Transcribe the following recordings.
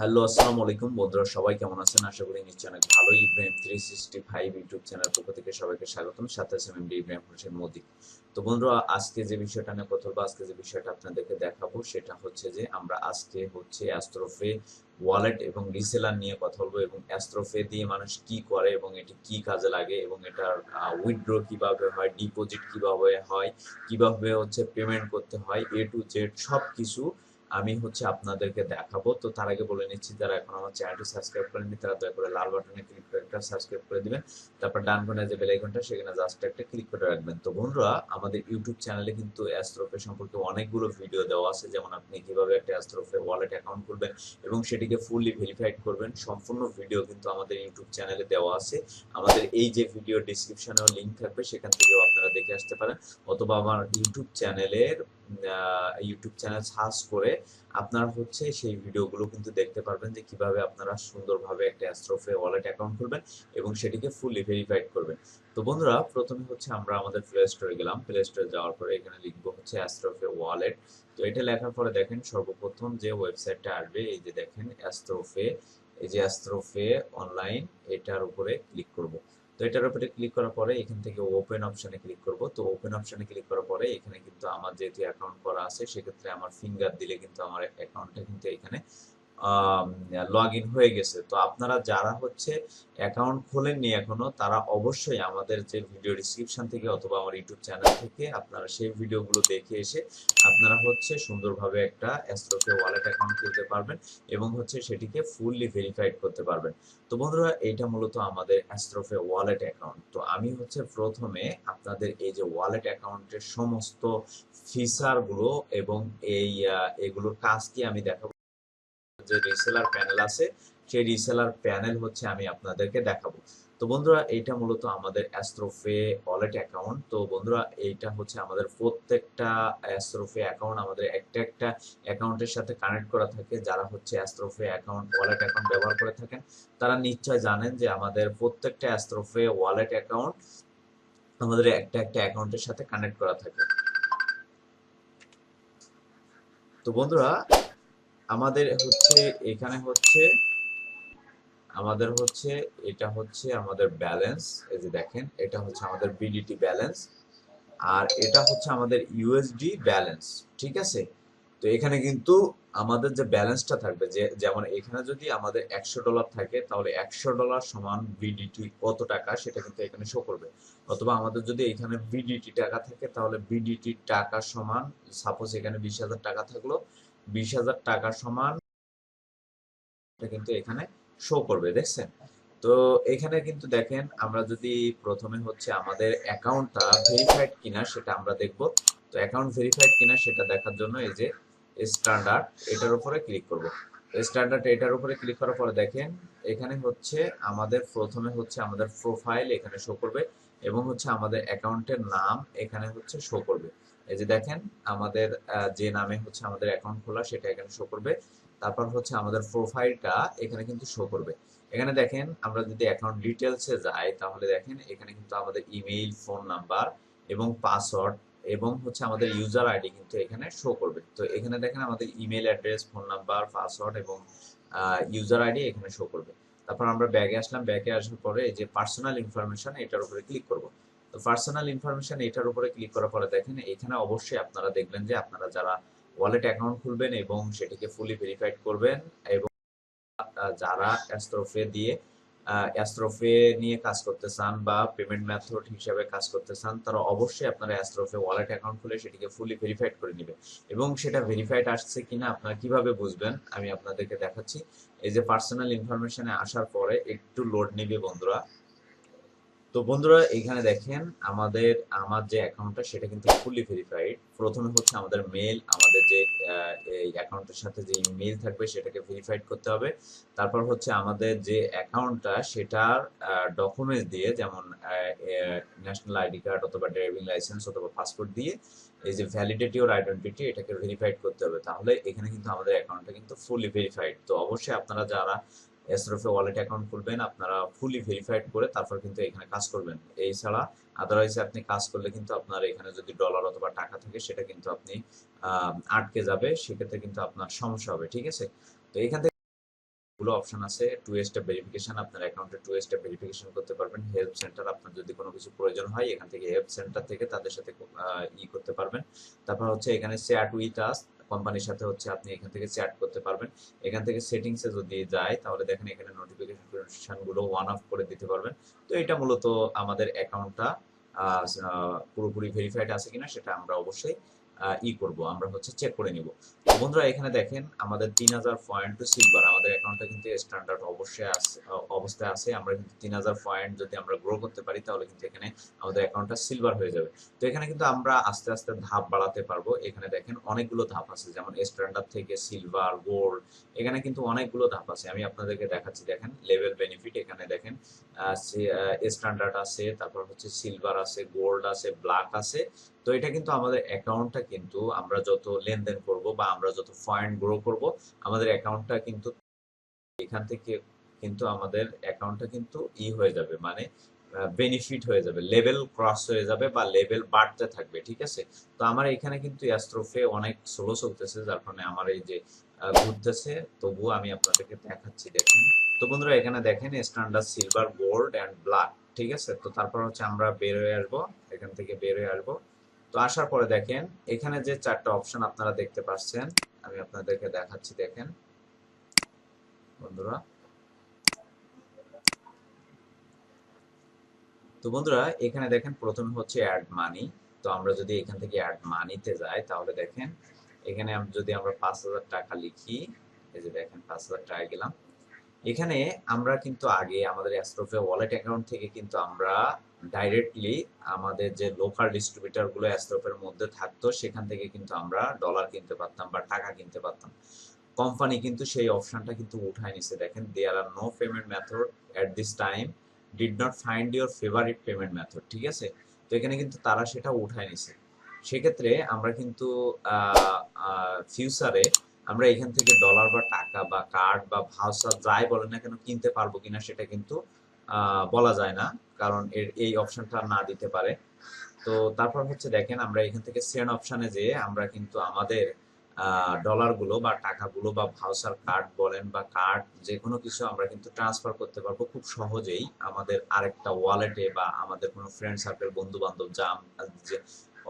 Hello, আসসালামু আলাইকুম বন্ধুরা, সবাই কেমন আছেন? আশা করি নিশ্চয়ই অনেক ভালো Ibrahim three sixty five YouTube channel পক্ষ থেকে সবাইকে স্বাগতম। সাথে আছেন এমডি ইব্রাহিম হোসেন মোদি। তো বন্ধুরা, আজকে যে বিষয়টা নিয়ে কথা বলব, আজকে যে বিষয়টা আপনাদেরকে দেখাবো, সেটা হচ্ছে যে আমরা আজকে হচ্ছে অ্যাস্ট্রোফে ওয়ালেট এবং রিসেলার নিয়ে কথা বলব এবং অ্যাস্ট্রোফে দিয়ে মানুষ কি করে এবং এটি কি কাজে লাগে এবং এটার উইথড্র কীভাবে হয় ডিপোজিট কীভাবে হয়, কীভাবে হচ্ছে পেমেন্ট করতে হয় এ টু জেড সব কিছু আমি হচ্ছে আপনাদেরকে দেখাবো। তো তার আগে বলে নিচ্ছি, যারা এখন আমার চ্যানেলটি সাবস্ক্রাইব করেননি, তারা দয়া করে লাল বাটনে ক্লিক করে একটা সাবস্ক্রাইব করে দিবেন। তারপর ডান কোণে যে বেল আইকনটা, সেখানে জাস্ট একটা ক্লিক করে রাখবেন। তো বন্ধুরা, আমাদের ইউটিউব চ্যানেলে কিন্তু অ্যাস্ট্রোফে সম্পর্কে অনেকগুলো ভিডিও দেওয়া আছে। যেমন আপনি কীভাবে একটা অ্যাস্ট্রোফে ওয়ালেট অ্যাকাউন্ট করবেন এবং সেটিকে ফুললি ভেরিফাইড করবেন। সম্পূর্ণ ভিডিও কিন্তু আমাদের ইউটিউব চ্যানেলে দেওয়া আছে। আমাদের এই যে ভিডিও ডিসক্রিপশনেও লিংক থাকবে, সেখান থেকেও আপনারা দেখে আসতে পারেন। অথবা আমার ইউটিউব চ্যানেলের ইউটিউব চ্যানেল সার্চ করে আপনারা হচ্ছে সেই ভিডিওগুলো কিন্তু দেখতে পারবেন যে কীভাবে আপনারা সুন্দরভাবে একটা অ্যাস্ট্রোফে ওয়ালেট অ্যাকাউন্ট খুলবেন এবং সেটিকে ফুললি ভেরিফাইড করবেন। তো বন্ধুরা, প্রথমে হচ্ছে আমরা আমাদের প্লে স্টোরে গেলাম। প্লে স্টোরে যাওয়ার পরে এখানে লিখব হচ্ছে অ্যাস্ট্রোফে ওয়ালেট তো এটা লেখার পরে দেখেন সর্বপ্রথম যে ওয়েবসাইটটা আসবে, এই যে দেখেন অ্যাস্ট্রোফে এই যে অ্যাস্ট্রোফে অনলাইন, এটার উপরে ক্লিক করব। তো এটার উপরে ক্লিক করার পরে এখান থেকে ওপেন অপশনে ক্লিক করব। তো ওপেন অপশনে ক্লিক করার পরে এখানে কিন্তু আমার যেহেতু অ্যাকাউন্ট করা আছে, সেক্ষেত্রে আমার ফিঙ্গার দিলে কিন্তু আমার অ্যাকাউন্টটা কিন্তু এখানে লগ ইন হয়ে গেছে। তো আপনারা যারা হচ্ছে অ্যাকাউন্ট খোলেননি এখনও, তারা অবশ্যই আমাদের যে ভিডিও ডিসক্রিপশন থেকে অথবা আমার ইউটিউব চ্যানেল থেকে আপনারা সেই ভিডিওগুলো দেখে এসে আপনারা হচ্ছে সুন্দরভাবে একটা অ্যাস্ট্রোকে ওয়ালেট অ্যাকাউন্ট খুলতে পারবেন এবং হচ্ছে সেটিকে ফুললি ভেরিফাইড করতে পারবেন। তো বন্ধুরা এটা মূলত আমাদের অ্যাস্ট্রোফে ওয়ালেট অ্যাকাউন্ট তো আমি হচ্ছে প্রথমে আপনাদের এই যে ওয়ালেট অ্যাকাউন্টের সমস্ত ফিচারগুলো এবং এই এগুলোর কাজ কি আমি দেখাবো যে রিসেলার প্যানেল আছে, সেই রিসেলার প্যানেল হচ্ছে আমি আপনাদেরকে দেখাবো। তো বন্ধুরা, এইটা মূলত আমাদের অ্যাস্ট্রোফে ওয়ালেট অ্যাকাউন্ট তো বন্ধুরা, এইটা হচ্ছে আমাদের প্রত্যেকটা অ্যাস্ট্রোফে অ্যাকাউন্ট আমাদের একটা একটা অ্যাকাউন্টের সাথে কানেক্ট করা থাকে, যারা হচ্ছে অ্যাস্ট্রোফে অ্যাকাউন্ট ওয়ালেট অ্যাকাউন্ট ব্যবহার করে থাকেন। তারা নিশ্চয় জানেন যে আমাদের প্রত্যেকটা অ্যাস্ট্রোফে ওয়ালেট অ্যাকাউন্ট আমাদের একটা একটা অ্যাকাউন্টের সাথে কানেক্ট করা থাকে। তো বন্ধুরা আমাদের হচ্ছে, এখানে হচ্ছে, আমাদের হচ্ছে, এটা হচ্ছে আমাদের ব্যালেন্স এই যে দেখেন, এটা হচ্ছে আমাদের বিডিটি ব্যালেন্স আর এটা হচ্ছে আমাদের ইউএসডি ব্যালেন্স ঠিক আছে? তো এখানে কিন্তু আমাদের যে ব্যালেন্সটা থাকবে, যে, যেমন এখানে যদি আমাদের একশো ডলার থাকে, তাহলে একশো ডলার সমান বিডিটি কত টাকা, সেটা কিন্তু এখানে শো করবে। অথবা আমাদের যদি এখানে বিডিটি টাকা থাকে, তাহলে বিডিটি টাকা সমান সাপোজ এখানে বিশ হাজার টাকা থাকল বিশ হাজার টাকা সমান কিন্তু এখানে শো করবে, দেখছেন? তো এখানে কিন্তু দেখেন, আমরা যদি প্রথমে হচ্ছে আমাদের অ্যাকাউন্টটা ভেরিফাইড কিনা সেটা আমরা দেখব। তো অ্যাকাউন্ট ভেরিফাইড কিনা সেটা দেখার জন্য এই যে স্ট্যান্ডার্ড এটার উপরে ক্লিক করব। স্ট্যান্ডার্ড এটার উপরে ক্লিক করার পরে দেখেন, এখানে হচ্ছে আমাদের প্রথমে হচ্ছে আমাদের প্রোফাইল এখানে শো করবে এবং হচ্ছে আমাদের অ্যাকাউন্টের নাম এখানে হচ্ছে শো করবে। এই যে দেখেন, আমাদের যে নামে হচ্ছে আমাদের অ্যাকাউন্ট খোলা, সেটা এখানে শো করবে। তারপর হচ্ছে আমাদের প্রোফাইলটা এখানে কিন্তু শো করবে। এখানে দেখেন, আমরা যদি অ্যাকাউন্ট ডিটেলসে যাই, তাহলে দেখেন, এখানে কিন্তু আমাদের ইমেইল ফোন নাম্বার এবং পাসওয়ার্ড এবং হচ্ছে আমাদের ইউজার আইডি কিন্তু এখানে শো করবে। তো এখানে দেখেন, আমাদের email address phone number password এবং ইউজার আইডি এখানে শো করবে। তারপর আমরা ব্যাগে আসলাম। ব্যাগে আসার পরে এই যে পার্সোনাল ইনফরমেশন এটার উপরে ক্লিক করব। পার্সোনাল ইনফরমেশন এটার উপরে ক্লিক করার পরে দেখেন, এখানে অবশ্যই আপনারা দেখবেন যে আপনারা যারা ওয়ালেট অ্যাকাউন্ট খুলবেন এবং সেটিকে ফুলি ভেরিফাইড করবেন এবং যারা অ্যাস্ট্রোফে দিয়ে অ্যাস্ট্রোফে নিয়ে কাজ করতে চান বা পেমেন্ট মেথড হিসাবে কাজ করতে চান, তারা অবশ্যই আপনারা অ্যাস্ট্রোফে ওয়ালেট অ্যাকাউন্ট খুলে সেটিকে ফুলি ভেরিফাইড করে নেবে এবং সেটা ভেরিফাইড আসছে কিনা আপনারা কীভাবে বুঝবেন, আমি আপনাদেরকে দেখাচ্ছি। এই যে পার্সোনাল ইনফরমেশনে আসার পরে একটু লোড নেবে বন্ধুরা। তো বন্ধুরা, এখানে দেখেন আমাদের, আমার যে অ্যাকাউন্টটা সেটা কিন্তু ফুলি ভেরিফাইড প্রথমে হচ্ছে আমাদের মেল আমাদের যে এই অ্যাকাউন্টের সাথে যে ইমেল থাকবে, সেটাকে ভেরিফাইড করতে হবে। তারপর হচ্ছে আমাদের যে অ্যাকাউন্টটা সেটার ডকুমেন্টস দিয়ে, যেমন ন্যাশনাল আইডি কার্ড অথবা ড্রাইভিং লাইসেন্স অথবা পাসপোর্ট দিয়ে, এই যে ভ্যালিডিটি ওর আইডেন্টিটি এটাকে ভেরিফাইড করতে হবে। তাহলে এখানে কিন্তু আমাদের অ্যাকাউন্টটা কিন্তু ফুলি ভেরিফাইড তো অবশ্যই আপনারা যারা এসরফে ওয়ালেট অ্যাকাউন্ট খুলবেন, আপনারা ফুলি ভেরিফাইড করে তারপর কিন্তু এখানে কাজ করবেন। এই ছাড়া আদারওয়াইজ আপনি কাজ করলে কিন্তু আপনার এখানে যদি ডলার অথবা টাকা থাকে, সেটা কিন্তু আপনি আটকে যাবে, সেক্ষেত্রে কিন্তু আপনার সমস্যা হবে, ঠিক আছে? তো এখান থেকে অপশন আছে টু স্টেপ ভেরিফিকেশন আপনার অ্যাকাউন্টে টু স্টেপ ভেরিফিকেশন করতে পারবেন। হেল্প সেন্টার আপনার যদি কোনো কিছু প্রয়োজন হয়, এখান থেকে হেল্প সেন্টার থেকে তাদের সাথে ই করতে পারবেন। তারপর হচ্ছে এখানে চ্যাট উইথ আস কোম্পানির সাথে হচ্ছে আপনি এখান থেকে চ্যাট করতে পারবেন। এখান থেকে সেটিংসে যদি যায়, তাহলে দেখেন এখানে নোটিফিকেশনগুলো ওয়ান অফ করে দিতে পারবেন। তো এটা মূলত আমাদের অ্যাকাউন্টটা পুরোপুরি ভেরিফাইড আছে কিনা সেটা আমরা অবশ্যই ই করব, আমরা হচ্ছে চেক করে নিব। বন্ধুরা, এখানে দেখেন, আমাদের তিন হাজার পয়েন্ট টু সিলভার আমাদের অ্যাকাউন্টটা কিন্তু স্ট্যান্ডার্ড অবশ্যই অবস্থায় আছে। আমরা কিন্তু তিন হাজার পয়েন্ট যদি আমরা গ্রো করতে পারি, তাহলে কিন্তু এখানে আমাদের অ্যাকাউন্টটা সিলভার হয়ে যাবে। তো এখানে কিন্তু আমরা আস্তে আস্তে ধাপ বাড়াতে পারব। এখানে দেখেন, অনেকগুলো ধাপ আছে, যেমন স্ট্যান্ডার্ড থেকে সিলভার গোল্ড এখানে কিন্তু অনেকগুলো ধাপ আছে। আমি আপনাদেরকে দেখাচ্ছি, দেখেন লেভেল বেনিফিট এখানে দেখেন স্ট্যান্ডার্ড আছে, তারপর হচ্ছে সিলভার আছে গোল্ড আছে ব্ল্যাক আছে তো এটা কিন্তু আমাদের অ্যাকাউন্টটা কিন্তু আমরা যত লেনদেন করব বা আমরা যত পয়েন্ট গ্রো করব, আমাদের অ্যাকাউন্টটা কিন্তু এখান থেকে কিন্তু আমাদের অ্যাকাউন্টটা কিন্তু ই হয়ে যাবে মানে বেনিফিট হয়ে যাবে লেভেল ক্রস হয়ে যাবে বা লেভেল বাড়তে থাকবে, ঠিক আছে? তো আমার এখানে কিন্তু অ্যাস্ট্রোফে অনেক স্লো চলতেছে, যার কারণে আমার এই যে ঘুরতেছে তবুও আমি আপনাদেরকে দেখাচ্ছি, দেখেন। তো বন্ধুরা, এখানে দেখেন standard silver gold and black ঠিক আছে? তো তারপর হচ্ছে আমরা বের হয়ে আসব, এখান থেকে বের হয়ে আসব। তো আসার পরে দেখেন, এখানে যে চারটা অপশন আপনারা দেখতে পাচ্ছেন, আমি আপনাদেরকে দেখাচ্ছি, দেখেন। বন্ধুরা। তো বন্ধুরা, এখানে দেখেন, প্রথমে হচ্ছে অ্যাড মানি তো আমরা যদি এখান থেকে অ্যাড মানিতে যাই, তাহলে দেখেন, এখানে যদি আমরা পাঁচ হাজার টাকা লিখি, এই যে দেখেন, পাঁচ হাজার টাকা গেলাম। এখানে আমরা কিন্তু আগে আমাদের অ্যাস্ট্রোফে ওয়ালেট অ্যাকাউন্ট থেকে কিন্তু আমরা ডাইরেক্টলি আমাদের যে লোকাল ডিস্ট্রিবিউটারগুলো অ্যাস্ট্রোফের মধ্যে থাকতো, সেখান থেকে কিন্তু আমরা ডলার কিনতে পারতাম বা টাকা কিনতে পারতাম। কোম্পানি কিন্তু সেই অপশনটা কিন্তু উঠায় নিছে। দেখেন there are no payment method at this time did not find your favourite payment method ঠিক আছে? তো এখানে কিন্তু তারা সেটা উঠায় নিছে। সেক্ষেত্রে আমরা কিন্তু ফিউচারে আমরা এখান থেকে ডলার বা টাকা বা কার্ড বা ভাউচার যাই বলেন না কেন কিনতে পারব কিনা সেটা কিন্তু বলা যায় না। কারণ এর এই অপশনটা না দিতে পারে। তো তারপর হচ্ছে দেখেন, আমরা এখান থেকে সেন্ড অপশনে যেয়ে আমরা কিন্তু আমাদের ডলারগুলো বা টাকাগুলো বা ভাউচার কার্ড বলেন বা কার্ড যে কোনো কিছু আমরা কিন্তু ট্রান্সফার করতে পারব খুব সহজেই আমাদের আরেকটা ওয়ালেটে বা আমাদের কোনো ফ্রেন্ড সার্কেল বন্ধু বান্ধব যা,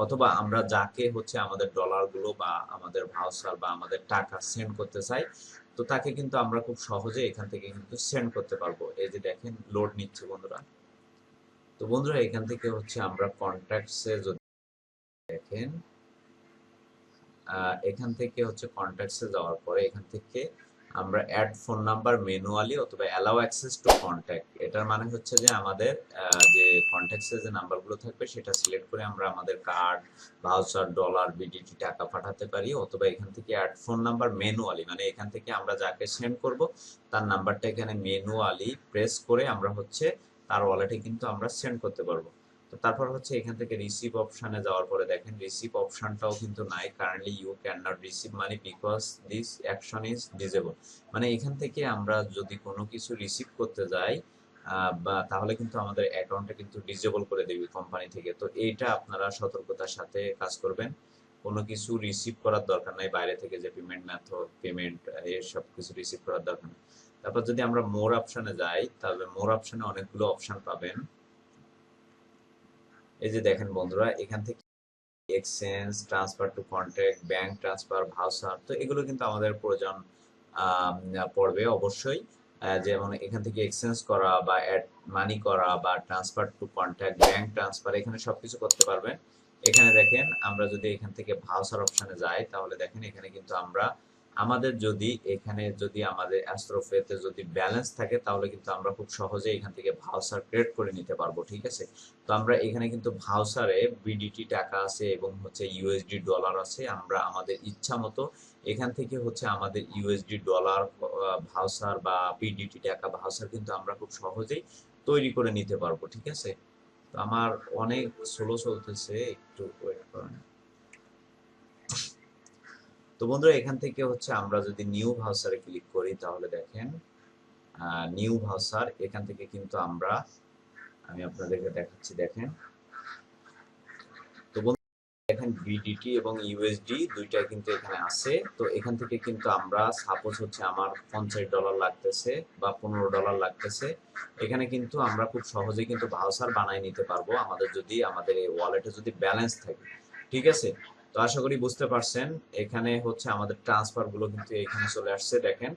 অথবা আমরা যাকে হচ্ছে আমাদের ডলারগুলো বা আমাদের ভাউচার বা আমাদের টাকা সেন্ড করতে চাই, তো তাকে কিন্তু আমরা খুব সহজে এখান থেকে কিন্তু সেন্ড করতে পারব। এই যে দেখেন লোড নিচ্ছে বন্ধুরা। তো বন্ধুরা, এখান থেকে হচ্ছে আমরা কন্ট্যাক্টসে যদি দেখেন এখান থেকে হচ্ছে কন্ট্যাক্টসে যাওয়ার পরে এখান থেকে আমরা অ্যাড ফোন নাম্বার ম্যানুয়ালি অথবা অ্যালাউ অ্যাক্সেস টু কন্ট্যাক্ট এটার মানে হচ্ছে যে আমাদের যে কন্ট্যাক্টসে যে নাম্বারগুলো থাকবে সেটা সিলেক্ট করে আমরা আমাদের কার্ড ভাউচার ডলার বিডিটি টাকা পাঠাতে পারি অথবা এখান থেকে অ্যাড ফোন নাম্বার ম্যানুয়ালি মানে এখান থেকে আমরা যাকে সেন্ড করব, তার নাম্বারটা এখানে ম্যানুয়ালি প্রেস করে আমরা হচ্ছে তার ওয়ালেটে কিন্তু আমরা সেন্ড করতে পারব। তো তারপর হচ্ছে এখান থেকে রিসিভ অপশানে যাওয়ার পরে দেখেন রিসিভ অপশনটাও কিন্তু নাই। Currently you can not receive money because this action is disable মানে এখান থেকে আমরা যদি কোনো কিছু রিসিভ করতে যাই বা তাহলে কিন্তু আমাদের অ্যাকাউন্টটা কিন্তু ডিজেবল করে দেবে কোম্পানি থেকে। তো এইটা আপনারা সতর্কতার সাথে কাজ করবেন। কোনো কিছু রিসিভ করার দরকার নাই, বাইরে থেকে যে পেমেন্ট মেথড পেমেন্ট এসব কিছু রিসিভ করার দরকার নেই। তারপর যদি আমরা মোর অপশনে যাই, তাহলে মোর অপশনে অনেকগুলো অপশন পাবেন। এই যে দেখেন বন্ধুরা, এখান থেকে exchange transfer to contact bank transfer voucher তো এগুলো কিন্তু আমাদের প্রয়োজন পড়বে অবশ্যই। যেমন এখান থেকে এক্সচেঞ্জ করা বা অ্যাড মানি করা বা transfer to contact bank transfer এখানে সবকিছু করতে পারবেন। এখানে দেখেন, আমরা যদি এখান থেকে ভাউচার অপশনে যাই, তাহলে দেখেন এখানে কিন্তু আমরা আমাদের যদি এখানে যদি আমাদের অ্যাস্ট্রোফেতে যদি ব্যালেন্স থাকে, তাহলে কিন্তু আমরা খুব সহজে এখান থেকে ভাউসার ক্রিয়েট করে নিতে পারব, ঠিক আছে? তো আমরা এখানে কিন্তু ভাউসারে বিডিটি টাকা আছে এবং হচ্ছে ইউএসডি ডলার আছে। আমরা আমাদের ইচ্ছা মতো এখান থেকে হচ্ছে আমাদের ইউএসডি ডলার ভাউসার বা বিডিটি টাকা ভাউসার কিন্তু আমরা খুব সহজেই তৈরি করে নিতে পারব, ঠিক আছে? তো আমার অনেক স্লো চলতেছে, একটু ওয়েট করেন। তো বন্ধুরা, এখান থেকে হচ্ছে আমরা যদি নিউ ভাউচারে ক্লিক করি, তাহলে দেখেন নিউ ভাউচার এখান থেকে কিন্তু আমরা, আমি আপনাদেরকে দেখাচ্ছি, দেখেন। তো দেখেন বিডিটি এবং ইউএসডি দুইটা কিন্তু এখানে আছে। তো এখান থেকে কিন্তু আমরা সাপোজ হচ্ছে আমার পঞ্চাশ ডলার লাগতেছে বা পনেরো ডলার লাগতেছে, এখানে কিন্তু আমরা খুব সহজে কিন্তু ভাউচার বানাই নিতে পারব। আমাদের যদি, আমাদের এই ওয়ালেটে যদি ব্যালেন্স থাকে, ঠিক আছে? আশা করি বুঝতে পারছেন, এখানে হচ্ছে আমাদের ট্রান্সফারগুলো কিন্তু এখানে চলে আসছে, দেখেন।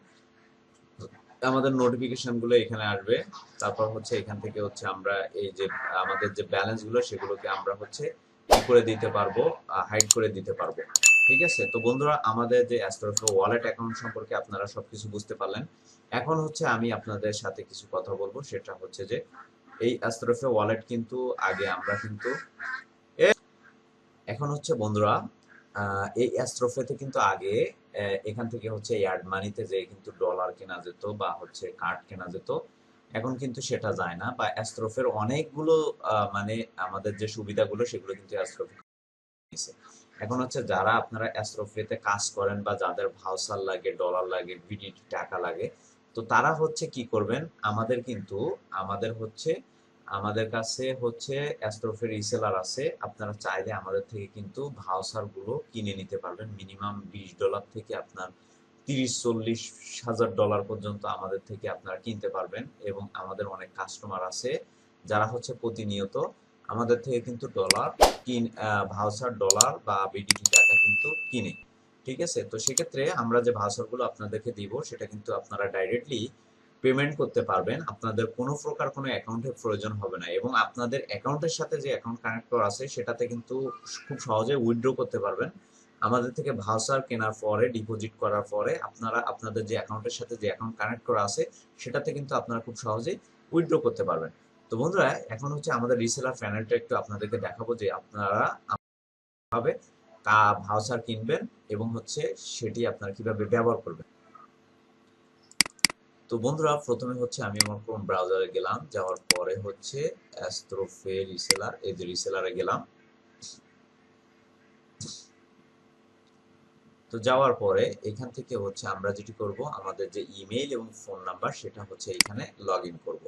আমাদের নোটিফিকেশনগুলো এখানে আসবে, তারপর হচ্ছে এখান থেকে হচ্ছে আমরা এই যে, আমাদের যে ব্যালেন্সগুলো, সেগুলোকে আমরা হচ্ছে করে দিতে পারব হাইড করে দিতে পারব। ঠিক আছে? তো বন্ধুরা, আমাদের যে অ্যাস্ট্রোফে ওয়ালেট অ্যাকাউন্ট সম্পর্কে আপনারা সবকিছু বুঝতে পারলেন। এখন হচ্ছে আমি আপনাদের সাথে কিছু কথা বলব, সেটা হচ্ছে যে, এই অ্যাস্ট্রোফে ওয়ালেট কিন্তু আগে আমরা কিন্তু এখন হচ্ছে বন্ধুরা এই অ্যাস্ট্রোফেতে কিন্তু আগে এখান থেকে হচ্ছে এয়ার্ড মানিতে যে কিন্তু ডলার কেনা যেত বা হচ্ছে কার্ড কেনা যেত, এখন কিন্তু সেটা যায় না বা অ্যাস্ট্রোফের অনেকগুলো মানে আমাদের যে সুবিধাগুলো সেগুলো কিন্তু অ্যাস্ট্রোফে। এখন হচ্ছে যারা আপনারা অ্যাস্ট্রোফেতে কাজ করেন বা যাদের ভাউচার লাগে ডলার লাগে বিডিটি টাকা লাগে, তো তারা হচ্ছে কি করবেন আমাদের কিন্তু, আমাদের হচ্ছে আমাদের কাছে হচ্ছে অ্যাস্ট্রোফের রিসেলার আছে। আপনারা চাইলে আমাদের থেকে কিন্তু ভাউচারগুলো কিনে নিতে পারবেন। মিনিমাম বিশ ডলার থেকে আপনার তিরিশ, চল্লিশ হাজার ডলার পর্যন্ত আমাদের থেকে আপনারা কিনতে পারবেন এবং আমাদের অনেক কাস্টমার আছে যারা হচ্ছে প্রতিনিয়ত আমাদের থেকে কিন্তু ডলার কিন ভাউচার ডলার বা বিডিটি টাকা কিন্তু কিনে। ঠিক আছে? তো সেক্ষেত্রে আমরা যে ভাউচারগুলো আপনাদেরকে দিব, সেটা কিন্তু আপনারা ডাইরেক্টলি পেমেন্ট করতে পারবেন, আপনাদের কোনো প্রকার কোনো অ্যাকাউন্টের প্রয়োজন হবে না এবং আপনাদের অ্যাকাউন্টের সাথে যে অ্যাকাউন্ট কানেক্ট করা আছে, সেটাতে কিন্তু খুব সহজে উইথড্র করতে পারবেন। আমাদের থেকে ভাউচার কেনার পরে ডিপোজিট করার পরে আপনারা, আপনাদের যে অ্যাকাউন্টের সাথে যে অ্যাকাউন্ট কানেক্ট করা আছে, সেটাতে কিন্তু আপনারা খুব সহজেই উইথড্র করতে পারবেন। তো বন্ধুরা, এখন হচ্ছে আমাদের রিসেলার প্যানেলটা একটু আপনাদেরকে দেখাবো যে আপনারা ভাবে তা ভাউচার কিনবেন এবং হচ্ছে সেটি আপনারা কীভাবে ব্যবহার করবেন। তো বন্ধুরা, প্রথমে হচ্ছে আমি আমার ক্রোম ব্রাউজারে গেলাম, যাওয়ার পরে হচ্ছে অ্যাস্ট্রোফে রিসেলার এই যে রিসেলারে গেলাম। তো যাওয়ার পরে এখান থেকে হচ্ছে আমরা যেটি করব, আমাদের যে ইমেইল এবং ফোন নাম্বার সেটা হচ্ছে এখানে লগ ইন করব।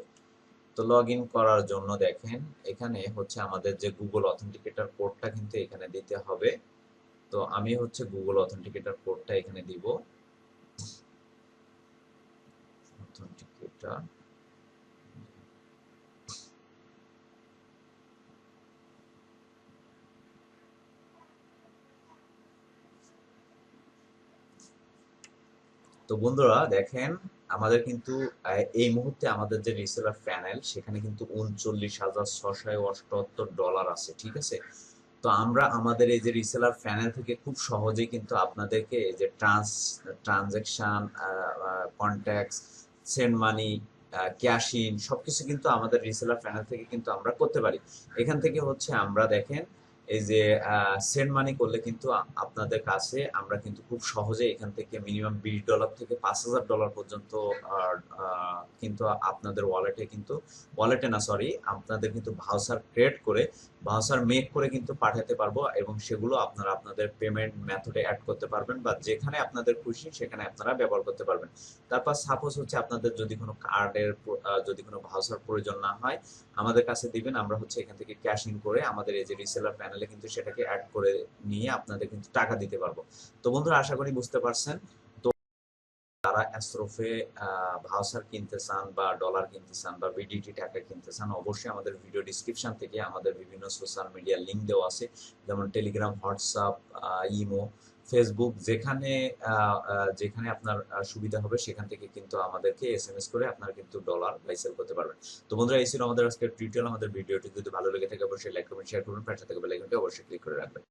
তো লগ ইন করার জন্য দেখেন, এখানে হচ্ছে আমাদের যে গুগল অথেন্টিকেটর কোডটা কিন্তু এখানে দিতে হবে। তো আমি হচ্ছে গুগল অথেন্টিকেটর কোডটা এখানে দিব। অথেন্টিকেটর তো বন্ধুরা, দেখেন, আমাদের কিন্তু এই মুহূর্তে আমাদের যে রিসেলার প্যানেল, সেখানে কিন্তু উনচল্লিশ হাজার ছশো অষ্টআত্তর ডলার আছে, ঠিক আছে? তো আমরা আমাদের এই যে রিসেলার প্যানেল থেকে খুব সহজেই কিন্তু আপনাদেরকে এই যে trans transaction contacts send money cash in সবকিছু কিন্তু আমাদের রিসেলার প্যানেল থেকে কিন্তু আমরা করতে পারি। এখান থেকে হচ্ছে আমরা দেখেন এই যে সেন্ড মানি করলে কিন্তু আপনাদের কাছে আমরা কিন্তু খুব সহজে এখান থেকে মিনিমাম বিশ ডলার থেকে পাঁচ হাজার ডলার পর্যন্ত কিন্তু আপনাদের ওয়ালেটে কিন্তু ওয়ালেটে না সরি আপনাদের কিন্তু ভাউচার ক্রিয়েট করে ভাউচার মেক করে কিন্তু পাঠাতে পারব এবং সেগুলো আপনারা আপনাদের পেমেন্ট মেথডে অ্যাড করতে পারবেন বা যেখানে আপনাদের খুশি সেখানে আপনারা ব্যবহার করতে পারবেন। তারপর সাপোজ হচ্ছে আপনাদের যদি কোনো কার্ডের যদি কোনো ভাউচার প্রয়োজন না হয়, আমাদের কাছে দিবেন, আমরা হচ্ছে এখান থেকে ক্যাশ ইন করে আমাদের এই যে রিসেলার প্যানেলে কিন্তু সেটাকে অ্যাড করে নিয়ে আপনাদের কিন্তু টাকা দিতে পারব। তো বন্ধুরা, আশা করি বুঝতে পারছেন। তো যারা অ্যাস্ট্রোফে ভাউসার কিনতে চান বা ডলার কিনতে চান বা বিডিটি টাকা কিনতে চান, অবশ্যই আমাদের ভিডিও ডিসক্রিপশন থেকে আমাদের বিভিন্ন সোশ্যাল মিডিয়া লিঙ্ক দেওয়া আছে। যেমন টেলিগ্রাম হোয়াটসঅ্যাপ ইমো ফেসবুক যেখানে যেখানে আপনার সুবিধা হবে, সেখান থেকে কিন্তু আমাদেরকে এস এম এস করে আপনারা কিন্তু ডলার বাই সেল করতে পারবেন। তো বন্ধুরা, এই ছিল আমাদের আজকের টিউটোরিয়াল আমাদের ভিডিওটি যদি ভালো লেগে থাকে, অবশ্যই লাইক করবেন শেয়ার করবেন পাশে থেকে বেল অবশ্যই ক্লিক করে রাখবেন।